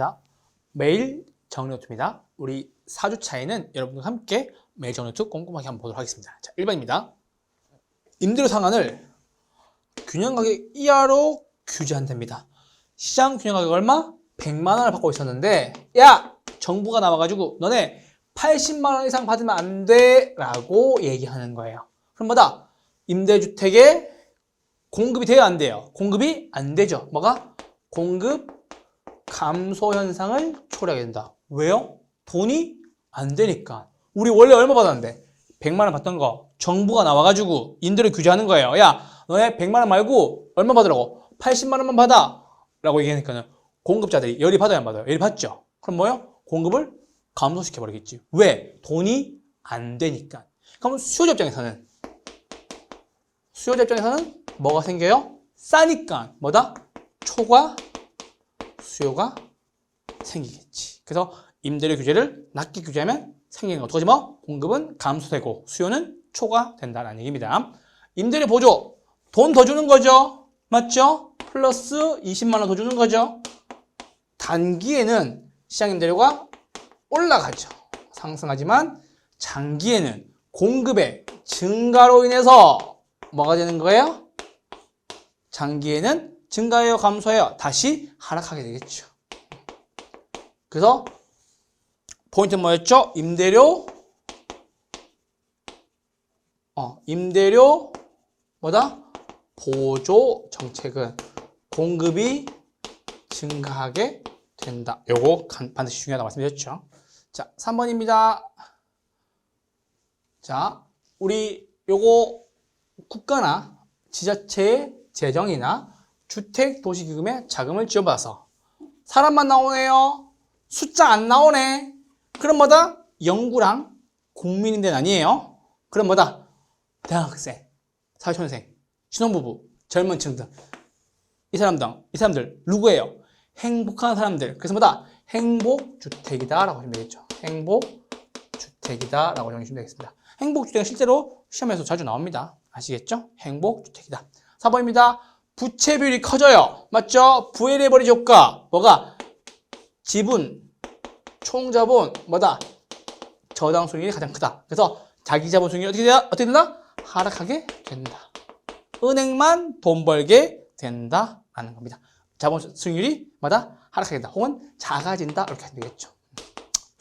자, 매일 정리노트입니다. 우리 4주 차에는 여러분과 함께 매일 정리노트 꼼꼼하게 한번 보도록 하겠습니다. 자, 1번입니다. 임대료 상한을 균형가격 이하로 규제한답니다. 시장 균형가격 얼마? 100만 원을 받고 있었는데 야! 정부가 나와가지고 너네 80만 원 이상 받으면 안 돼! 라고 얘기하는 거예요. 그럼 뭐다? 임대주택에 공급이 돼야 안 돼요? 공급이 안 되죠. 뭐가? 공급 감소 현상을 초래하게 된다. 왜요? 돈이 안 되니까. 우리 원래 얼마 받았는데? 100만 원 받던 거 정부가 나와가지고 임대료 규제하는 거예요. 야, 너네 100만 원 말고 얼마 받으라고? 80만 원만 받아. 라고 얘기하니까는 공급자들이 열이 받아야 안 받아요? 열이 받죠. 그럼 뭐요? 공급을 감소시켜 버리겠지. 왜? 돈이 안 되니까. 그럼 수요자 입장에서는 수요자 입장에서는 뭐가 생겨요? 싸니까 뭐다? 초과 수요가 생기겠지. 그래서 임대료 규제를 낮게 규제하면 생기는 거 어떡하지 뭐? 공급은 감소되고 수요는 초과된다는 얘기입니다. 임대료 보조 돈 더 주는 거죠. 맞죠? 플러스 20만 원 더 주는 거죠. 단기에는 시장 임대료가 올라가죠. 상승하지만 장기에는 공급의 증가로 인해서 뭐가 되는 거예요? 장기에는 증가해요, 감소해요? 다시 하락하게 되겠죠. 그래서 포인트 뭐였죠? 임대료 어, 임대료 뭐다? 보조 정책은 공급이 증가하게 된다. 요거 간- 반드시 중요하다고 말씀드렸죠. 자, 3번입니다. 자, 우리 요거 국가나 지자체의 재정이나 주택도시기금에 자금을 지원받아서 사람만 나오네요. 숫자 안 나오네. 그럼 뭐다? 영구랑 국민인데 아니에요. 그럼 뭐다? 대학생, 사회초년생, 신혼부부, 젊은 층들. 이 사람들, 이 사람들 누구예요? 행복한 사람들. 그래서 뭐다? 행복주택이다 라고 하시면 되겠죠. 행복주택이다 라고 정리하시면 되겠습니다. 행복주택은 실제로 시험에서 자주 나옵니다. 아시겠죠? 행복주택이다. 4번입니다. 부채 비율이 커져요. 맞죠? 부의 레버리지 효과. 뭐가? 지분, 총자본, 뭐다? 저당 수익률이 가장 크다. 그래서 자기 자본 수익률이 어떻게, 돼요? 어떻게 된다? 하락하게 된다. 은행만 돈 벌게 된다라는 겁니다. 자본 수익률이 뭐다? 하락하게 된다. 혹은 작아진다. 이렇게 하면 되겠죠.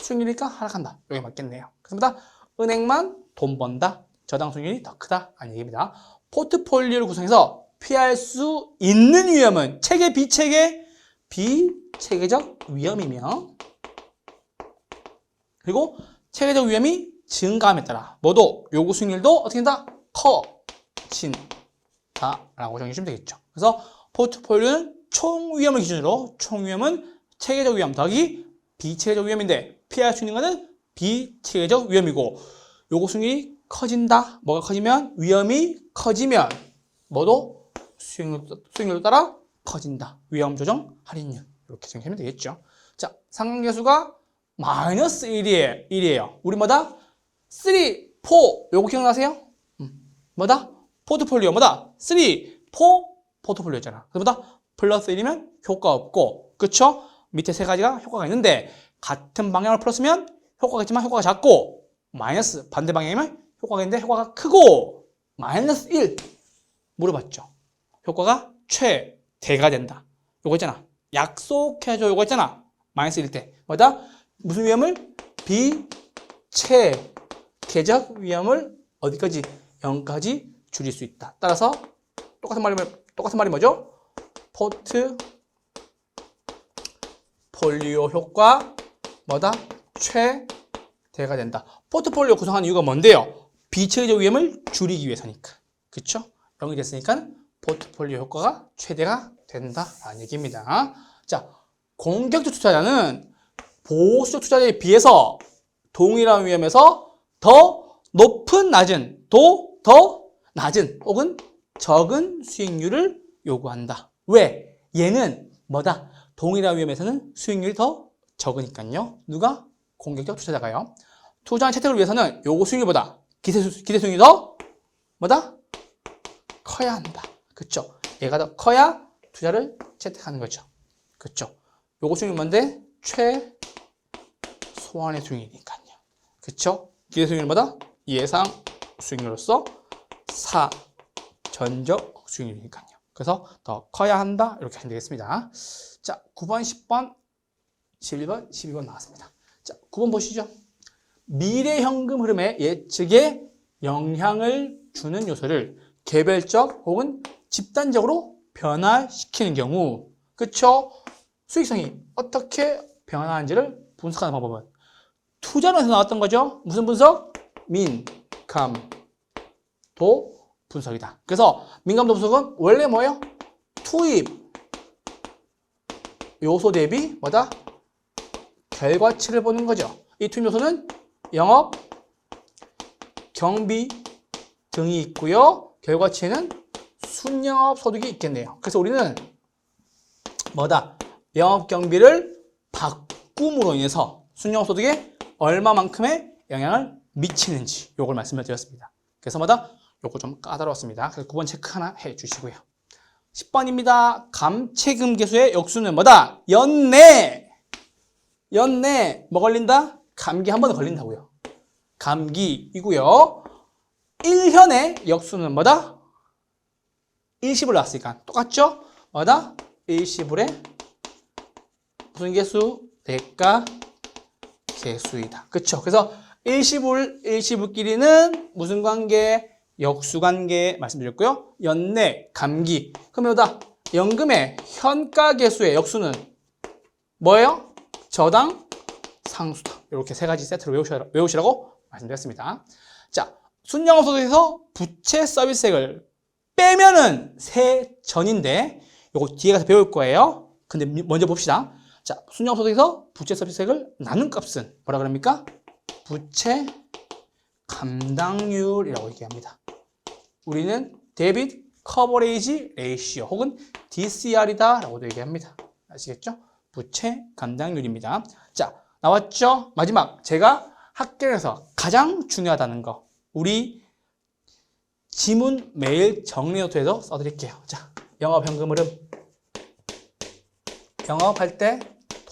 수익률이니까 하락한다. 이게 맞겠네요. 뭐다? 은행만 돈 번다. 저당 수익률이 더 크다. 라는 얘기입니다. 포트폴리오를 구성해서 피할 수 있는 위험은 체계, 비체계, 비체계적 위험이며 그리고 체계적 위험이 증가함에 따라 뭐도 요구 수익률도 어떻게 된다? 커진다라고 정리하시면 되겠죠. 그래서 포트폴리오는 총 위험을 기준으로 총 위험은 체계적 위험 더하기 비체계적 위험인데 피할 수 있는 것은 비체계적 위험이고 요구 수익률이 커진다. 뭐가 커지면 위험이 커지면 뭐도 수익률, 수익률에 따라 커진다. 위험 조정 할인율 이렇게 생각하면 되겠죠. 자, 상관계수가 마이너스 1이에요. 1이에요. 우리 뭐다? 3, 4 요거 기억나세요? 음, 뭐다? 포트폴리오 뭐다? 3, 4 포트폴리오잖아. 뭐다? 플러스 1이면 효과 없고 그쵸? 밑에 세 가지가 효과가 있는데 같은 방향을 풀었으면 효과가 있지만 효과가 작고 마이너스 반대 방향이면 효과가 있는데 효과가 크고 마이너스 1 물어봤죠. 효과가 최대가 된다. 요거 있잖아. 약속해줘. 요거 있잖아. 마이너스 1 때. 뭐다? 무슨 위험을? 비체계적 위험을 어디까지? 0까지 줄일 수 있다. 따라서 똑같은 말이 똑같은 말이 뭐죠? 포트 폴리오 효과 뭐다? 최대가 된다. 포트폴리오 구성하는 이유가 뭔데요? 비체계적 위험을 줄이기 위해서니까. 그쵸? 0이 됐으니까 포트폴리오 효과가 최대가 된다라는 얘기입니다. 자, 공격적 투자자는 보수적 투자자에 비해서 동일한 위험에서 더 높은 낮은 또더 낮은 혹은 적은 수익률을 요구한다. 왜? 얘는 뭐다? 동일한 위험에서는 수익률이 더 적으니까요. 누가? 공격적 투자자가요. 투자한 채택을 위해서는 요구 수익률보다 기대, 수, 기대 수익률이 더 뭐다? 커야 한다. 그쵸? 얘가 더 커야 투자를 채택하는 거죠. 그쵸? 요거 수익률 뭔데? 최소한의 수익이니까요. 그쵸? 기대 수익률보다 예상 수익률로서 사전적 수익률이니까요. 그래서 더 커야 한다. 이렇게 하면 되겠습니다. 자, 9번, 10번, 11번, 12번 나왔습니다. 자, 9번 보시죠. 미래 현금 흐름의 예측에 영향을 주는 요소를 개별적 혹은 집단적으로 변화시키는 경우, 그쵸? 수익성이 어떻게 변화하는지를 분석하는 방법은 투자론에서 나왔던 거죠. 무슨 분석? 민감도 분석이다. 그래서 민감도 분석은 원래 뭐예요? 투입 요소 대비 뭐다? 결과치를 보는 거죠. 이 투입 요소는 영업, 경비 등이 있고요. 결과치에는 순영업 소득이 있겠네요. 그래서 우리는 뭐다? 영업 경비를 바꿈으로 인해서 순영업 소득에 얼마만큼의 영향을 미치는지 요걸 말씀을 드렸습니다. 그래서 뭐다? 요거 좀 까다로웠습니다. 그래서 9번 체크 하나 해 주시고요. 10번입니다. 감채금 계수의 역수는 뭐다? 연내. 연내 뭐 걸린다? 감기 한 번 걸린다고요. 감기이고요. 1현의 역수는 뭐다? 일시불 나왔으니까 똑같죠? 뭐다? 일시불의 무슨 개수? 대가 개수이다. 그쵸? 그래서 일시불, 일시불끼리는 무슨 관계? 역수 관계 말씀드렸고요. 연내, 감기. 그러면 뭐다? 연금의 현가 개수의 역수는 뭐예요? 저당, 상수다. 이렇게 세 가지 세트로 외우시라, 외우시라고 말씀드렸습니다. 자, 순영업 소득에서 부채 서비스액을 빼면은 세 전인데 요거 뒤에 가서 배울 거예요. 근데 미- 먼저 봅시다. 자, 순영소득에서 부채 서비스액을 나눈 값은 뭐라 그럽니까? 부채 감당률이라고 얘기합니다. 우리는 데빗 커버레이지 레이시오 혹은 DCR이다 라고도 얘기합니다. 아시겠죠? 부채 감당률입니다. 자, 나왔죠? 마지막 제가 학교에서 가장 중요하다는 거 우리 지문 메일 정리 노트에도 써드릴게요. 자, 영업 현금 흐름. 영업할 때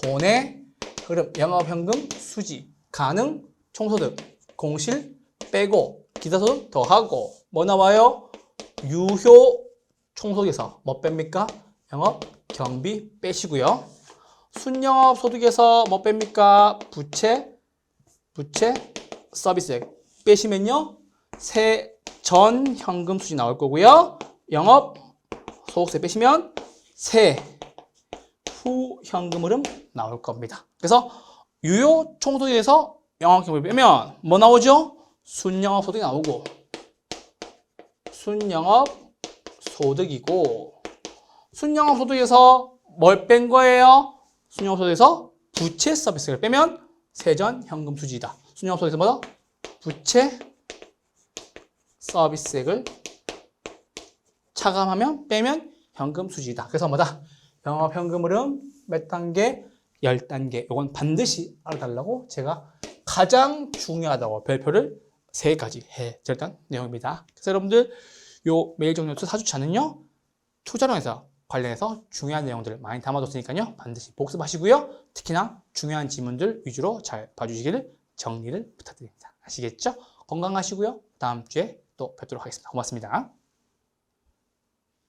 돈의 흐름, 영업 현금 수지, 가능, 총소득, 공실 빼고 기타소득 더하고 뭐 나와요? 유효 총소득에서 뭐 뺍니까? 영업 경비 빼시고요. 순영업 소득에서 뭐 뺍니까? 부채, 부채 서비스액 빼시면요. 세 전 현금 수지 나올 거고요. 영업 소득세 빼시면 세후 현금 흐름 나올 겁니다. 그래서 유효 총소득에서 영업 경비 빼면 뭐 나오죠? 순영업 소득이 나오고 순영업 소득이고 순영업 소득에서 뭘 뺀 거예요? 순영업 소득에서 부채 서비스를 빼면 세전 현금 수지다. 순영업 소득에서 뭐다? 부채 서비스액을 차감하면 빼면 현금 수지다. 그래서 뭐다? 영업 현금 흐름 몇 단계? 10단계. 이건 반드시 알아달라고 제가 가장 중요하다고 별표를 세 가지 해 드렸던 내용입니다. 그래서 여러분들 요 메일 정리노트 사주차는요. 투자론에서 관련해서 중요한 내용들을 많이 담아뒀으니까요. 반드시 복습하시고요. 특히나 중요한 지문들 위주로 잘 봐주시기를 정리를 부탁드립니다. 아시겠죠? 건강하시고요. 다음 주에 또 뵙도록 하겠습니다. 고맙습니다.